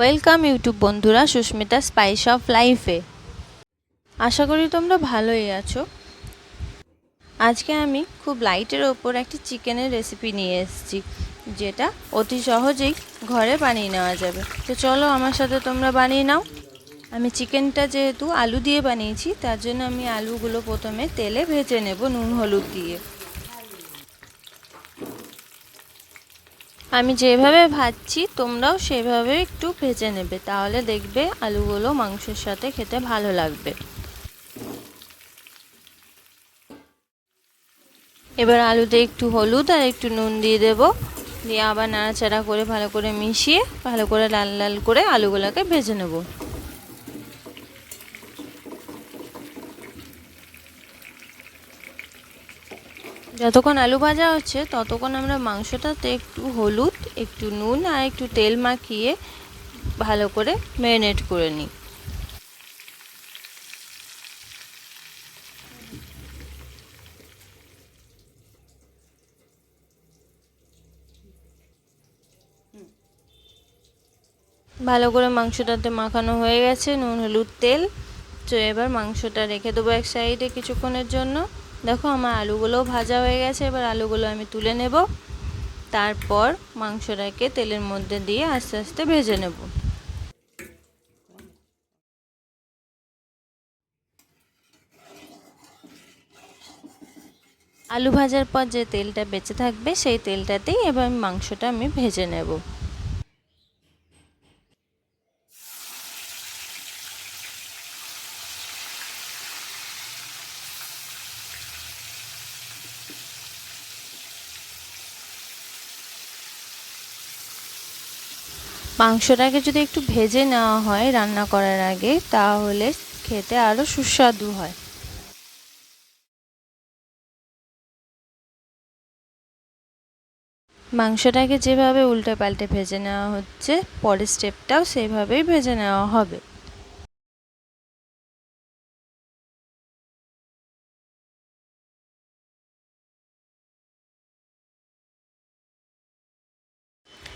Welcome YouTube বন্ধুরা Susmita spice of লাইফে। আশা করি তোমরা ভালোই আছো। আজকে আমি খুব লাইটের ওপর একটি চিকেনের রেসিপি নিয়ে এসেছি, যেটা অতি সহজেই ঘরে বানিয়ে নেওয়া যাবে। তো চলো আমার সাথে তোমরা বানিয়ে নাও। আমি চিকেনটা যেহেতু আলু দিয়ে বানিয়েছি, তার জন্য আমি আলুগুলো প্রথমে তেলে ভেজে নেব নুন, হলুদ দিয়ে। আমি যেভাবে ভাজছি, তোমরাও সেভাবে একটু ভেজে নেবে। তাহলে দেখবে আলুগুলো মাংসের সাথে খেতে ভালো লাগবে। এবার আলুতে একটু হলুদ আর একটু নুন দিয়ে দেবো। দিয়ে আবার নাড়াচাড়া করে ভালো করে মিশিয়ে, ভালো করে লাল লাল করে আলুগুলোকে ভেজে নেব। যতক্ষণ আলু ভাজা হচ্ছে, ততক্ষণ আমরা মাংসটাতে একটু হলুদ, একটু নুন আর একটু তেল মাখিয়ে ভালো করে ম্যারিনেট করে নিই। ভালো করে মাংসটাতে মাখানো হয়ে গেছে, নুন, হলুদ, তেল। তো এবার মাংসটা রেখে দেবো এক সাইডে কিছুক্ষণের জন্য। দেখো আমার আলুগুলোও ভাজা হয়ে গেছে, এবার আলুগুলো আমি তুলে নেব। তারপর মাংসটাকে তেলের মধ্যে দিয়ে আস্তে আস্তে ভেজে নেব। আলু ভাজার পর যে তেলটা বেঁচে থাকবে, সেই তেলটাতেই এবার মাংসটা আমি ভেজে নেব। মাংসটাকে যদি একটু ভেজে নেওয়া হয় রান্না করার আগে, তাহলে খেতে আরও সুস্বাদু হয়। মাংসটাকে যেভাবে উল্টে পাল্টে ভেজে নেওয়া হচ্ছে, পরের স্টেপটাও সেইভাবেই ভেজে নেওয়া হবে।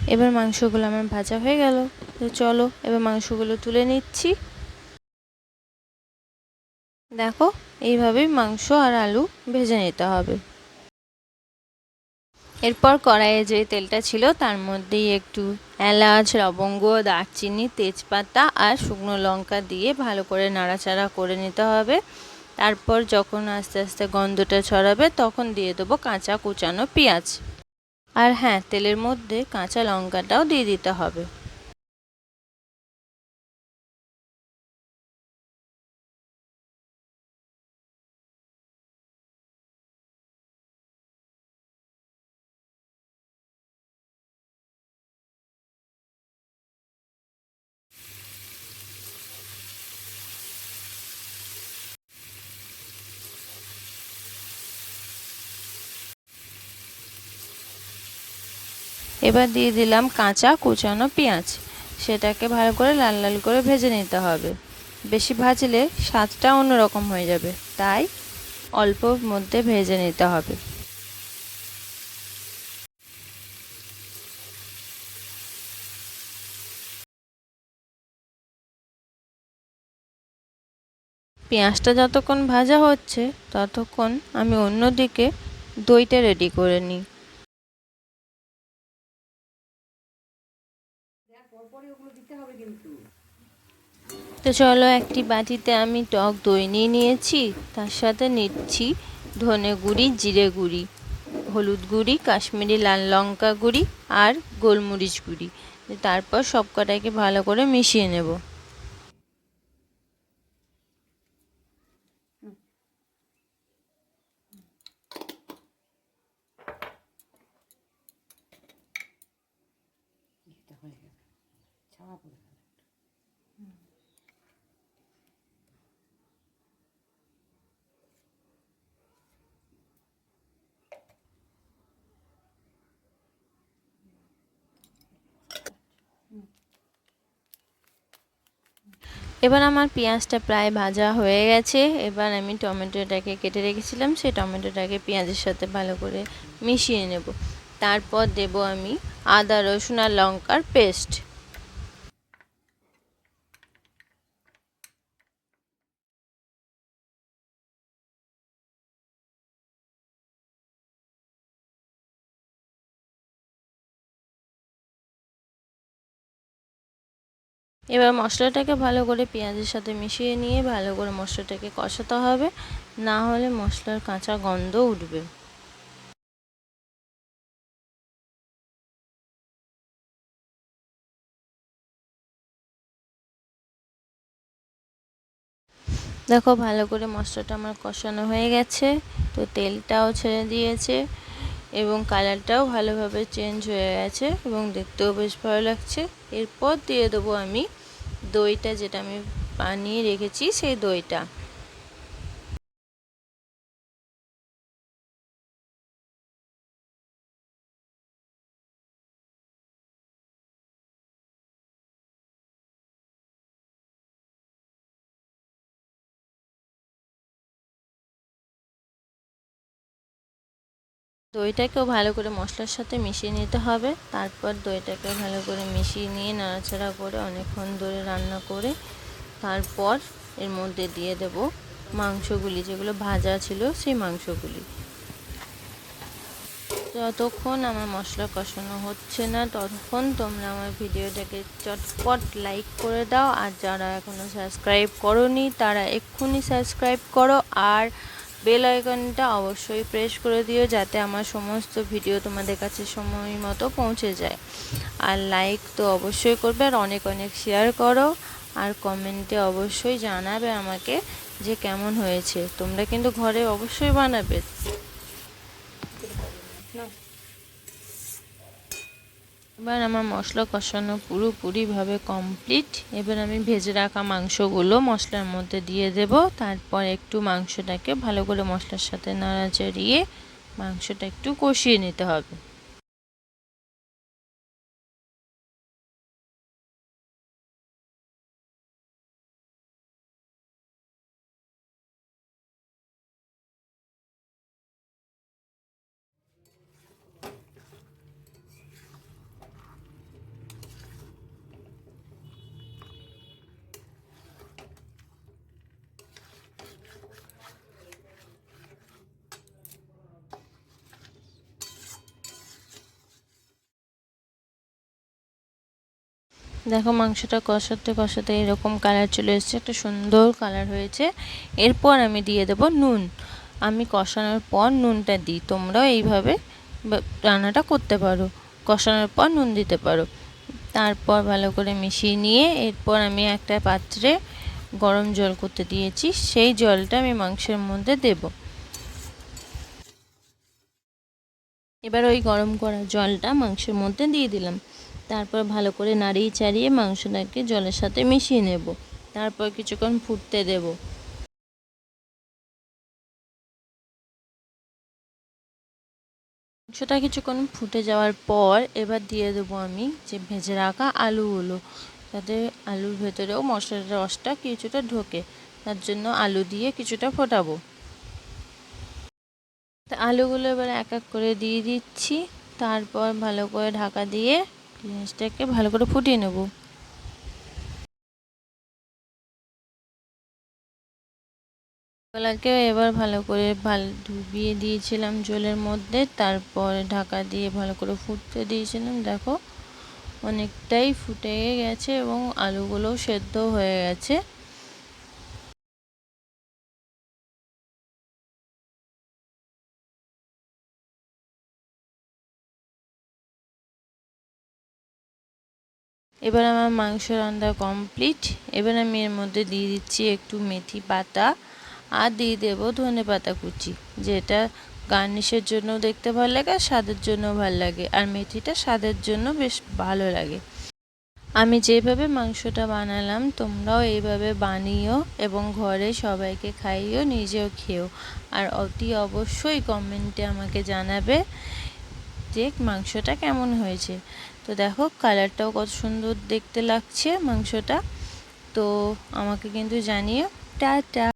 এবার মাংসগুলো আমার ভাজা হয়ে গেল। তো চলো, এবার মাংসগুলো তুলে নিচ্ছি। দেখো, এইভাবেই মাংস আর আলু ভেজে নিতে হবে। এরপর কড়াইয়ে যে তেলটা ছিল, তার মধ্যেই একটু এলাচ, লবঙ্গ, দারচিনি, তেজপাতা আর শুকনো লঙ্কা দিয়ে ভালো করে নাড়াচাড়া করে নিতে হবে। তারপর যখন আস্তে আস্তে গন্ধটা ছড়াবে, তখন দিয়ে দেবো কাঁচা কুচানো পেঁয়াজ। আর হ্যাঁ তেলের মধ্যে কাঁচা লঙ্কাটাও দিয়ে দিতে হবে। এবার দিয়ে দিলাম কাঁচা কুচানো পেঁয়াজ। সেটাকে ভালো করে লাল লাল করে ভেজে নিতে হবে। বেশি ভাজলে স্বাদটা অন্যরকম হয়ে যাবে, তাই অল্প মধ্যে ভেজে নিতে হবে। পেঁয়াজটা যতক্ষণ ভাজা হচ্ছে, ততক্ষণ আমি অন্যদিকে দইটা রেডি করে নিই। তো চলো একটি বাটিতে আমি টক দই নিয়ে নিয়েছি, তার সাথে নিচ্ছি ধনে গুঁড়ি, জিরে গুঁড়ি, হলুদ গুঁড়ি, কাশ্মীরি লাল লঙ্কা গুঁড়ি আর গোলমরিচ গুঁড়ি। তারপর সব কটাকে ভালো করে মিশিয়ে নেব। এবার আমার পেঁয়াজটা প্রায় ভাজা হয়ে গেছে। এবার আমি টমেটোটাকে কেটে রেখেছিলাম। সেই টমেটোটাকে পেঁয়াজের সাথে ভালো করে মিশিয়ে নেব। তারপর দেব আমি আদা, রসুন আর লঙ্কার পেস্ট। এবার মশলাটাকে ভালো করে পেঁয়াজের সাথে মিশিয়ে নিয়ে ভালো করে মশলাটাকে কষাতে হবে। না হলে মশলার কাঁচা গন্ধ উঠবে। দেখো ভালো করে মশলাটা আমার কষানো হয়ে গেছে। তো তেলটাও ছেড়ে দিয়েছে। এবং কালারটাও ভালোভাবে চেঞ্জ হয়ে গেছে এবং দেখতেও বেশ ভালো লাগছে। এরপর দিয়ে দেবো আমি দইটা যেটা আমি বানিয়ে রেখেছি, সেই দইটা। দইটাকেও ভালো করে মশলার সাথে মিশিয়ে নিতে হবে। তারপর দইটাকে ভালো করে মিশিয়ে নিয়ে নাড়াচাড়া করে অনেকক্ষণ ধরে রান্না করে তারপর এর মধ্যে দিয়ে দেব মাংসগুলি, যেগুলো ভাজা ছিল সেই মাংসগুলি। যতক্ষণ আমার মশলা কষানো হচ্ছে না, ততক্ষণ তোমরা আমার ভিডিওটাকে চটপট লাইক করে দাও। আর যারা এখনও সাবস্ক্রাইব করনি, তারা এক্ষুনি সাবস্ক্রাইব করো। আর বেল আইকনটা অবশ্যই প্রেস করে দিও যাতে আমার সমস্ত ভিডিও তোমাদের কাছে সময় মতো পৌঁছে যায়। আর লাইক তো অবশ্যই করবে আর অনেক অনেক শেয়ার করো। আর কমেন্টে অবশ্যই জানাবে আমাকে যে কেমন হয়েছে। তোমরা কিন্তু ঘরে অবশ্যই বানাবে। এবার আমার মশলা কষানো পুরোপুরিভাবে কমপ্লিট এবার আমি ভেজে রাখা মাংসগুলো মশলার মধ্যে দিয়ে দেব। তারপর একটু মাংসটাকে ভালো করে মশলার সাথে নাড়াচাড়িয়ে মাংসটা একটু কষিয়ে নিতে হবে। দেখো মাংসটা কষাতে কষাতে এরকম কালার চলে এসেছে, একটা সুন্দর কালার হয়েছে। এরপর আমি দিয়ে দেব নুন। আমি কষানোর পর নুনটা দিই, তোমরাও এইভাবে রান্নাটা করতে পারো। কষানোর পর নুন দিতে পারো। তারপর ভালো করে মিশিয়ে নিয়ে এরপর আমি একটা পাত্রে গরম জল করতে দিয়েছি, সেই জলটা আমি মাংসের মধ্যে দেব। এবার ওই গরম করা জলটা মাংসের মধ্যে দিয়ে দিলাম। তারপর ভালো করে নাড়িয়ে চাড়িয়ে মাংসটাকে জলের সাথে মিশিয়ে নেব। তারপর কিছুক্ষণ ফুটতে দেব। মাংসটা কিছুক্ষণ ফুটে যাওয়ার পর এবার দিয়ে দেবো আমি যে ভেজে রাখা আলুগুলো, যাতে আলুর ভেতরেও মশলার রসটা কিছুটা ঢোকে। তার জন্য আলু দিয়ে কিছুটা ফোটাবো। আলুগুলো এবার এক এক করে দিয়ে দিচ্ছি। তারপর ভালো করে ঢাকা দিয়ে জিনিসটাকে ভালো করে ফুটিয়ে নেব। কলাকে এবার ভালো করে ভালো ডুবিয়ে দিয়েছিলাম জলের মধ্যে, তারপর ঢাকা দিয়ে ভালো করে ফুটতে দিয়েছিলাম। দেখো, অনেকটাই ফুটে গেছে এবং আলুগুলোও সেদ্ধ হয়ে গেছে। এবার আমার মাংস রান্না কমপ্লিট এবার আমি এর মধ্যে দিয়ে দিচ্ছি একটু মেথি পাতা আর দিয়ে দেবো ধনে পাতা কুচি, যেটা গার্নিশের জন্য দেখতে ভালো লাগে আর স্বাদের জন্য ভালো লাগে। আর মেথিটা স্বাদের জন্য বেশ ভালো লাগে। আমি যেভাবে মাংসটা বানালাম, তোমরাও এইভাবে বানিও এবং ঘরে সবাইকে খাইও, নিজেও খেও। আর অতি অবশ্যই কমেন্টে আমাকে জানাবে যে মাংসটা কেমন হয়েছে। তো দেখো কালারটাও কত সুন্দর দেখতে লাগছে মাংসটা। তো আমাকে কিন্তু জানিও টাটা।